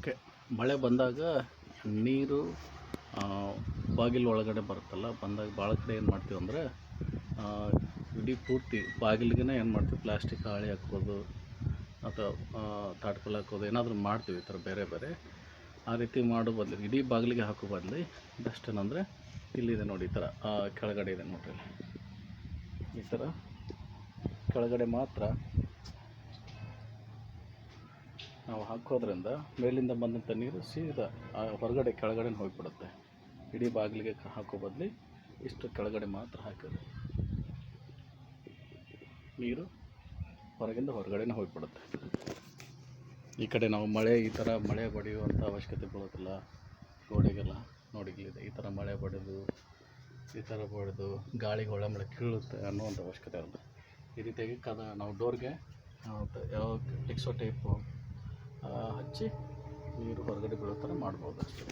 Okay. ಮಳೆ ಬಂದಾಗ ನೀರು ಬಾಗಿಲು ಒಳಗಡೆ ಬರುತ್ತಲ್ಲ, ಬಂದಾಗ ಭಾಳ ಕಡೆ ಏನು ಮಾಡ್ತೀವಿ ಅಂದರೆ ಇಡೀ ಪೂರ್ತಿ ಬಾಗಿಲಿಗೆ ಏನು ಮಾಡ್ತೀವಿ, ಪ್ಲಾಸ್ಟಿಕ್ ಹಾಳೆ ಹಾಕೋದು, ಅಥವಾ ತಾಟ್ಕೊಲ್ ಹಾಕೋದು, ಏನಾದರೂ ಮಾಡ್ತೀವಿ ಈ ಥರ ಬೇರೆ ಬೇರೆ. ಆ ರೀತಿ ಮಾಡೋ ಬದಲು, ಇಡೀ ಬಾಗಿಲಿಗೆ ಹಾಕೋ ಬದಲು ಬೆಸ್ಟ್ ಏನಂದರೆ, ಇಲ್ಲಿದೆ ನೋಡಿ ಈ ಥರ ಕೆಳಗಡೆ ಇದೆ ನೋಡಿರಿ ಈ ಥರ ಕೆಳಗಡೆ ಮಾತ್ರ ನಾವು ಹಾಕೋದ್ರಿಂದ ಮೇಲಿಂದ ಬಂದಂಥ ನೀರು ಸೀದಾ ಹೊರಗಡೆ ಕೆಳಗಡೆ ಹೋಗಿಬಿಡುತ್ತೆ. ಇಡೀ ಬಾಗಿಲಿಗೆ ಹಾಕೋ ಬದಲು ಇಷ್ಟು ಕೆಳಗಡೆ ಮಾತ್ರ ಹಾಕಿದ್ರೆ ನೀರು ಹೊರಗಿಂದ ಹೊರಗಡೆನೇ ಹೋಗಿಬಿಡುತ್ತೆ. ಈ ಕಡೆ ನಾವು ಮಳೆ, ಈ ಥರ ಮಳೆ ಬಡಿಯುವಂಥ ಅವಶ್ಯಕತೆ ಬೀಳೋದಿಲ್ಲ. ಗೋಡೆಗೆಲ್ಲ ನೋಡಿ ಇಲ್ಲಿದೆ ಈ ಥರ ಮಳೆ ಬಡಿದು, ಈ ಥರ ಬಡಿದು ಗಾಳಿಗೆ ಮಳೆ ಕೀಳುತ್ತೆ ಅನ್ನುವಂಥ ಅವಶ್ಯಕತೆ ಇರುತ್ತೆ. ಈ ರೀತಿಯಾಗಿ ಕದ ನಾವು ಡೋರ್ಗೆ ಯಾವ ಟೆಕ್ಸೋ ಟೇಪು ಹಚ್ಚಿ ನೀರು ಹೊರಗಡೆ ಬೀಳೋ ಥರ ಮಾಡ್ಬೋದು ಅಷ್ಟೇ.